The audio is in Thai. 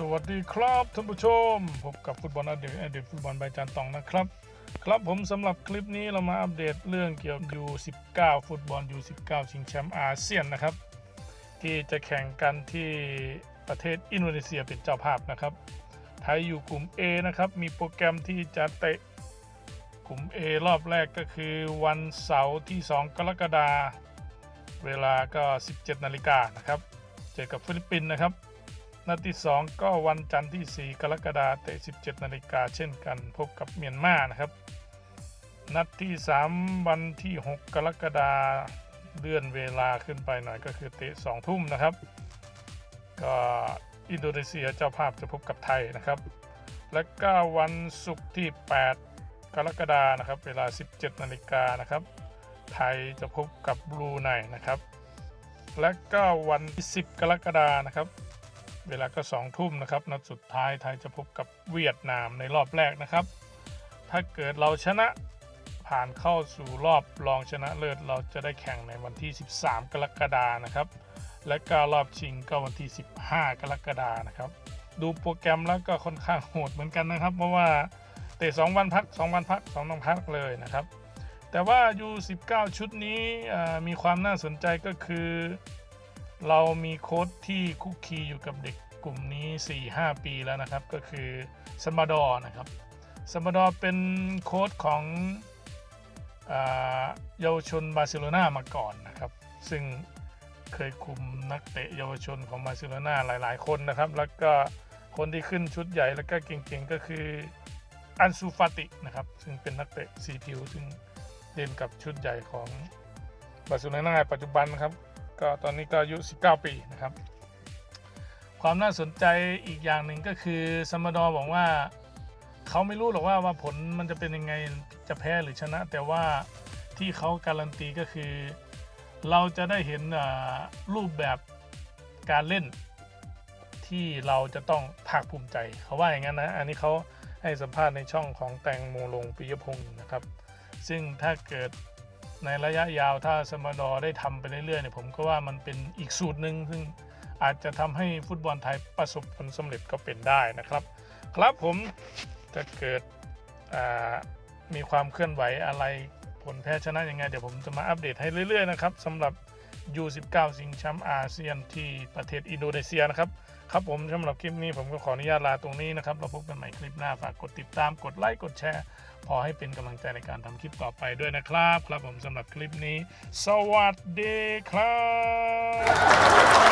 สวัสดีครับท่านผู้ชม พบกับฟุตบอลอดีตอดีตฟุตบอลใบจานตองนะครับ ครับผมสำหรับคลิปนี้เรามาอัปเดตเรื่องเกี่ยวกับ U19 ฟุตบอล U19 ชิงแชมป์อาเซียนนะครับ ที่จะแข่งกันที่ประเทศอินโดนีเซียเป็นเจ้าภาพนะครับไทยอยู่กลุ่ม A นะครับ มีโปรแกรมที่จะเตะกลุ่ม A รอบแรกก็คือวันเสาร์ที่ 2 กรกฎาคมเวลาก็ 17 นาฬิกานะครับ เจอกับฟิลิปปินส์นะครับ นัดที่ 2 ก็วันจันทร์ที่ 4 กรกฎาคมเตะ 17 นาฬิกาเช่นกันพบกับเมียนมานะครับ นัดที่ 3 วันที่ 6 กรกฎาคมเลื่อนเวลาขึ้นไปหน่อยก็คือเตะ 2 ทุ่มนะครับ ก็อินโดนีเซียเจ้าภาพจะพบกับไทยนะครับ และก็วันศุกร์ที่ 8 กรกฎาคมนะครับ เวลา 17 นาฬิกานะครับ ไทยจะพบกับบรูไนนะครับ และก็วันที่ 10 กรกฎาคมนะครับ เวลาก็ 2 ทุ่มนะครับ นัดสุดท้ายไทยจะพบกับเวียดนามในรอบแรกนะครับ ถ้าเกิดเราชนะผ่านเข้าสู่รอบรองชนะเลิศเราจะได้แข่งในวันที่ 13 กรกฎานะครับ และก็รอบชิงก็วันที่ 15 กรกฎานะครับ ดูโปรแกรมแล้วก็ค่อนข้างโหดเหมือนกันนะครับ เพราะว่าเตะ2วันพัก 2 วันพัก2วันพักเลยนะครับ แต่ว่า U19 ชุดนี้มีความน่าสนใจก็คือ เรามีโค้ชที่คุกคีอยู่กับเด็กกลุ่มนี้ 4-5 ปีแล้วนะครับ ก็คือสมาดอร์นะครับสมาดอร์เป็นโค้ชของเยาวชนบาร์เซโลนามาก่อนนะครับ ซึ่งเคยคุมนักเตะเยาวชนของบาร์เซโลนาหลาย ๆ คนนะครับ แล้วก็คนที่ขึ้นชุดใหญ่แล้วก็เก่งๆก็คืออันซูฟาตินะครับ ซึ่งเป็นนักเตะสีผิวซึ่งเล่นกับชุดใหญ่ของบาร์เซโลนาปัจจุบันนะครับ ก็ตอนนี้ก็อายุ 19 ปีนะครับ ความน่าสนใจอีกอย่างหนึ่งก็คือสมดอบอกว่าเขาไม่รู้หรอกว่าว่าผลมันจะเป็นยังไงจะแพ้หรือชนะ แต่ว่าที่เขาการันตีก็คือ เราจะได้เห็นรูปแบบการเล่นที่เราจะต้องภาคภูมิใจเขาว่าอย่างนั้นนะอันนี้เขาให้สัมภาษณ์ในช่องของแตงโมลงปิยพงศ์นะครับ ซึ่งถ้าเกิด ในระยะยาวถ้าสมดอได้ทำไปเรื่อยๆเนี่ยผมก็ว่ามันเป็นอีกสูตรหนึ่งซึ่งอาจจะทำให้ฟุตบอลไทยประสบผลสำเร็จก็เป็นได้นะครับ ครับผมจะเกิดมีความเคลื่อนไหวอะไรผลแพ้ชนะยังไง เดี๋ยวผมจะมาอัปเดตให้เรื่อยๆนะครับสำหรับ U19 สิงแชมป์อาเซียนที่ประเทศอินโดนีเซียนะครับ ครับผมสำหรับคลิปนี้ผมก็ขออนุญาตลาตรงนี้นะครับ เราพบกันใหม่คลิปหน้าฝากกดติดตามกดไลค์กดแชร์ พอให้เป็นกำลังใจในการทำคลิปต่อไปด้วยนะครับ ครับผมสำหรับคลิปนี้ สวัสดีครับ